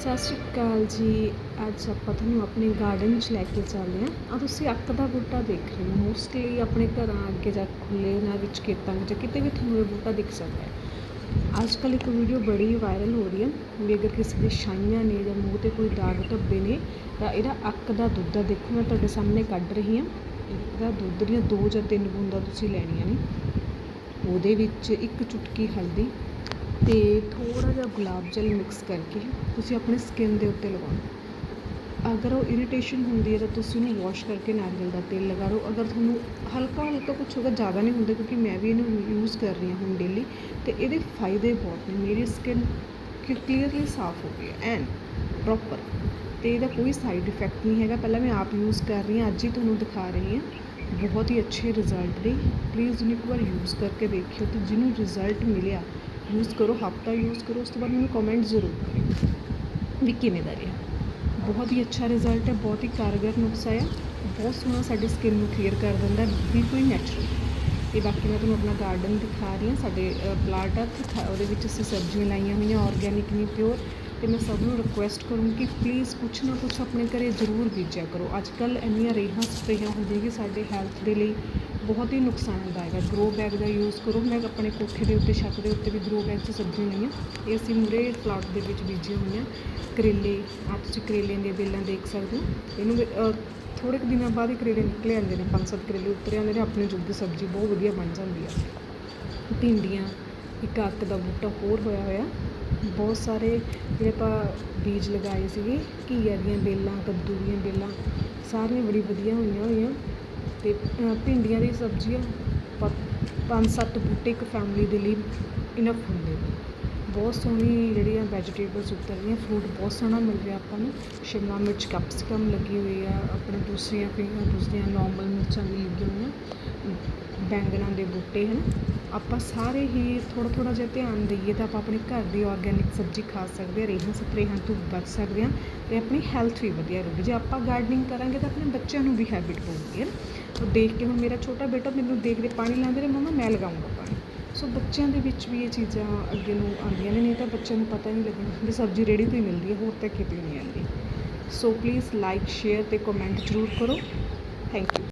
ਸਤਿ ਸ਼੍ਰੀ ਅਕਾਲ ਜੀ। ਅੱਜ ਆਪਾਂ ਤੁਹਾਨੂੰ ਆਪਣੇ ਗਾਰਡਨ 'ਚ ਲੈ ਕੇ ਚੱਲਦੇ ਹਾਂ। ਆ ਤੁਸੀਂ ਅੱਕ ਦਾ ਬੂਟਾ ਦੇਖ ਰਹੇ ਹੋ। ਮੋਸਟਲੀ ਆਪਣੇ ਘਰਾਂ ਅੱਗੇ ਜਾ ਖੁੱਲੇ ਉਹਨਾਂ ਵਿੱਚ ਖੇਤਾਂ ਵਿੱਚ ਕਿਤੇ ਵੀ ਤੁਹਾਨੂੰ ਇਹ ਬੂਟਾ ਦਿਖ ਸਕਦਾ ਹੈ। ਅੱਜ ਕੱਲ੍ਹ ਇੱਕ ਵੀਡੀਓ ਬੜੀ ਵਾਇਰਲ ਹੋ ਰਹੀ ਹੈ। ਵੀ ਅਗਰ ਕਿਸੇ ਦੇ ਛਾਈਆਂ ਨੇ ਜਾਂ ਮੂੰਹ 'ਤੇ ਕੋਈ ਦਾਗ ਧੱਬੇ ਨੇ, ਤਾਂ ਇਹਦਾ ਅੱਕ ਦਾ ਦੁੱਧ ਆ। ਦੇਖੋ, ਮੈਂ ਤੁਹਾਡੇ ਸਾਹਮਣੇ ਕੱਢ ਰਹੀ ਹਾਂ। ਇਹਦਾ ਦੁੱਧ ਦੀਆਂ ਦੋ ਜਾਂ ਤਿੰਨ ਬੂੰਦਾਂ ਤੁਸੀਂ ਲੈਣੀਆਂ ਨੇ। ਉਹਦੇ ਵਿੱਚ ਇੱਕ ਚੁਟਕੀ ਹਲਦੀ ਅਤੇ ਥੋੜ੍ਹਾ ਜਿਹਾ ਗੁਲਾਬ ਜਲ ਮਿਕਸ ਕਰਕੇ ਤੁਸੀਂ ਆਪਣੀ ਸਕਿਨ ਦੇ ਉੱਤੇ ਲਗਾਉਣਾ ਅਗਰ ਉਹ ਇਰੀਟੇਸ਼ਨ ਹੁੰਦੀ ਹੈ ਤਾਂ ਤੁਸੀਂ ਉਹਨੂੰ ਵਾਸ਼ ਕਰਕੇ ਨਾਰੀਅਲ ਦਾ ਤੇਲ ਲਗਾ ਲਓ। ਅਗਰ ਤੁਹਾਨੂੰ ਹਲਕਾ ਹਲਕਾ ਕੁਛ ਹੋਗਾ, ਜ਼ਿਆਦਾ ਨਹੀਂ ਹੁੰਦਾ ਕਿਉਂਕਿ ਮੈਂ ਵੀ ਇਹਨੂੰ ਯੂਜ਼ ਕਰ ਰਹੀ ਹਾਂ ਹੁਣ ਡੇਲੀ ਅਤੇ ਇਹਦੇ ਫਾਇਦੇ ਬਹੁਤ ਨੇ। ਮੇਰੀ ਸਕਿਨ ਕਲੀਅਰਲੀ ਸਾਫ਼ ਹੋ ਗਈ ਹੈ ਐਨ ਪ੍ਰੋਪਰ ਅਤੇ ਇਹਦਾ ਕੋਈ ਸਾਈਡ ਇਫੈਕਟ ਨਹੀਂ ਹੈਗਾ। ਪਹਿਲਾਂ ਮੈਂ ਆਪ ਯੂਜ਼ ਕਰ ਰਹੀ ਹਾਂ, ਅੱਜ ਹੀ ਤੁਹਾਨੂੰ ਦਿਖਾ ਰਹੀ ਹਾਂ। ਬਹੁਤ ਹੀ ਅੱਛੇ ਰਿਜ਼ਲਟ ਨੇ। ਪਲੀਜ਼ ਉਹਨੂੰ ਇੱਕ ਵਾਰ ਯੂਜ਼ ਕਰਕੇ ਦੇਖਿਓ ਅਤੇ ਜਿਹਨੂੰ ਰਿਜ਼ਲਟ ਮਿਲਿਆ ਯੂਜ਼ ਕਰੋ, ਹਫਤਾ ਯੂਜ਼ ਕਰੋ, ਉਸ ਤੋਂ ਬਾਅਦ ਮੈਨੂੰ ਕਮੈਂਟ ਜ਼ਰੂਰ ਕਰਿਓ। ਵੀ ਕਿਵੇਂ ਦਾ ਰਿਹਾ? ਬਹੁਤ ਹੀ ਅੱਛਾ ਰਿਜ਼ਲਟ ਹੈ, ਬਹੁਤ ਹੀ ਕਾਰਗਰ ਨੁਸਖਾ ਹੈ ਬਹੁਤ ਸੋਹਣਾ ਸਾਡੀ ਸਕਿਨ ਨੂੰ ਕਲੀਅਰ ਕਰ ਦਿੰਦਾ ਬਿਲਕੁਲ ਨੈਚੁਰਲ ਤੇ ਬਾਕੀ ਮੈਂ ਤੁਹਾਨੂੰ ਆਪਣਾ ਗਾਰਡਨ ਦਿਖਾ ਰਹੀ ਹਾਂ, ਸਾਡੇ ਪਲਾਟ ਆ ਉਹਦੇ ਵਿੱਚ ਅਸੀਂ ਸਬਜ਼ੀਆਂ ਲਾਈਆਂ ਹੋਈਆਂ ਆਰਗੈਨਿਕ ਨਹੀਂ ਪਿਓਰ ਅਤੇ ਮੈਂ ਸਭ ਨੂੰ ਰਿਕੁਐਸਟ ਕਰੂੰਗੀ ਕਿ ਪਲੀਜ਼ ਕੁਛ ਨਾ ਕੁਛ ਆਪਣੇ ਘਰੇ ਜ਼ਰੂਰ ਬੀਜਿਆ ਕਰੋ। ਅੱਜ ਕੱਲ੍ਹ ਇੰਨੀਆਂ ਰੇਹਾਂ ਸਪਰੇਆਂ ਹੁੰਦੀਆਂ ਕਿ ਸਾਡੇ ਹੈਲਥ ਦੇ ਲਈ ਬਹੁਤ ਹੀ ਨੁਕਸਾਨਦਾਇਕ ਹੈ। ਗਰੋ ਬੈਗ ਦਾ ਯੂਜ਼ ਕਰੋ। ਮੈਂ ਆਪਣੇ ਕੋਠੇ ਦੇ ਉੱਤੇ ਛੱਤ ਦੇ ਉੱਤੇ ਵੀ ਗਰੋ ਬੈਗ 'ਚ ਸਬਜ਼ੀਆਂ ਲਾਈਆਂ ਇਹ ਅਸੀਂ ਮੂਰੇ ਪਲਾਟ ਦੇ ਵਿੱਚ ਬੀਜੀਆਂ ਹੋਈਆਂ। ਕਰੇਲੇ ਆ ਤੁਸੀਂ ਕਰੇਲਿਆਂ ਦੀਆਂ ਵੇਲਾਂ ਦੇਖ ਸਕਦੇ ਹੋ। ਇਹਨੂੰ ਵੀ, ਥੋੜ੍ਹੇ ਕੁ ਦਿਨਾਂ ਬਾਅਦ ਹੀ ਕਰੇਲੇ ਨਿਕਲੇ ਆਉਂਦੇ ਨੇ। ਪੰਜ ਸੱਤ ਕਰੇਲੇ ਉੱਤਰ ਆਉਂਦੇ ਨੇ। ਆਪਣੇ ਜੋਗੀ ਸਬਜ਼ੀ ਬਹੁਤ ਵਧੀਆ ਬਣ ਜਾਂਦੀ ਆ। ਭਿੰਡੀਆਂ ਇੱਕ ਅੱਕ ਦਾ ਬੂਟਾ ਹੋਰ ਹੋਇਆ ਹੋਇਆ। ਬਹੁਤ ਸਾਰੇ ਜਿਹੜੇ ਆਪਾਂ ਬੀਜ ਲਗਾਏ ਸੀਗੇ ਘੀਆ ਦੀਆਂ ਬੇਲਾਂ ਕੱਦੂ ਦੀਆਂ ਬੇਲਾਂ ਸਾਰੀਆਂ ਬੜੀ ਵਧੀਆ ਹੋਈਆਂ ਹੋਈਆਂ। ਅਤੇ ਭਿੰਡੀਆਂ ਦੀ ਸਬਜ਼ੀ ਆ। ਪ- ਪੰਜ ਸੱਤ ਬੂਟੇ ਇੱਕ ਫੈਮਿਲੀ ਦੇ ਲਈ ਇਨਫ ਹੁੰਦੇ ਨੇ। ਬਹੁਤ ਸੋਹਣੀ ਜਿਹੜੀਆਂ ਵੈਜੀਟੇਬਲਸ ਉੱਤਰ ਰਹੀਆਂ ਫਰੂਟ ਬਹੁਤ ਸੋਹਣਾ ਮਿਲ ਰਿਹਾ ਆਪਾਂ ਨੂੰ। ਸ਼ਿਮਲਾ ਮਿਰਚ ਕੈਪਸਿਕਮ ਲੱਗੀ ਹੋਈ ਆ, ਆਪਣੇ ਦੂਸਰੀਆਂ ਪਈਆਂ ਦੂਸਰੀਆਂ ਨੋਰਮਲ ਮਿਰਚਾਂ ਵੀ ਲੱਗੀਆਂ ਬੈਂਗਣਾਂ ਦੇ ਬੂਟੇ ਹੈ ਨਾ ਆਪਾਂ ਸਾਰੇ ਹੀ ਥੋੜ੍ਹਾ ਥੋੜ੍ਹਾ ਜਿਹਾ ਧਿਆਨ ਦਈਏ ਤਾਂ ਆਪਾਂ ਆਪਣੇ ਘਰ ਦੀ ਔਰਗੈਨਿਕ ਸਬਜ਼ੀ ਖਾ ਸਕਦੇ ਹਾਂ, ਰੇਹਾਂ ਸਪਰੇਹਾਂ ਤੋਂ ਬਚ ਸਕਦੇ ਹਾਂ ਅਤੇ ਆਪਣੀ ਹੈਲਥ ਵੀ ਵਧੀਆ ਰਹੂਗੀ। ਜੇ ਆਪਾਂ ਗਾਰਡਨਿੰਗ ਕਰਾਂਗੇ ਤਾਂ ਆਪਣੇ ਬੱਚਿਆਂ ਨੂੰ ਵੀ ਹੈਬਿਟ ਪਊਗੀ ਹੈ ਨਾ ਉਹ ਦੇਖ ਕੇ ਹੁਣ ਮੇਰਾ ਛੋਟਾ ਬੇਟਾ ਮੈਨੂੰ ਦੇਖਦੇ ਪਾਣੀ ਲਾਉਂਦੇ ਨੇ ਮੰਮਾ, ਮੈਂ ਲਗਾਊਂਗਾ ਪਾਣੀ। ਸੋ ਬੱਚਿਆਂ ਦੇ ਵਿੱਚ ਵੀ ਇਹ ਚੀਜ਼ਾਂ ਅੱਗੇ ਨੂੰ ਆਉਂਦੀਆਂ ਨੇ, ਨਹੀਂ ਤਾਂ ਬੱਚਿਆਂ ਨੂੰ ਪਤਾ ਨਹੀਂ ਲੱਗਣਾ ਵੀ ਸਬਜ਼ੀ ਰੇੜੀ ਤੋਂ ਹੀ ਮਿਲਦੀ ਹੈ, ਹੋਰ ਤਾਂ ਕਿਤੇ ਨਹੀਂ ਆਉਂਦੀ। ਸੋ ਪਲੀਜ਼ ਲਾਈਕ ਸ਼ੇਅਰ ਅਤੇ ਕਮੈਂਟ ਜ਼ਰੂਰ ਕਰੋ। Thank you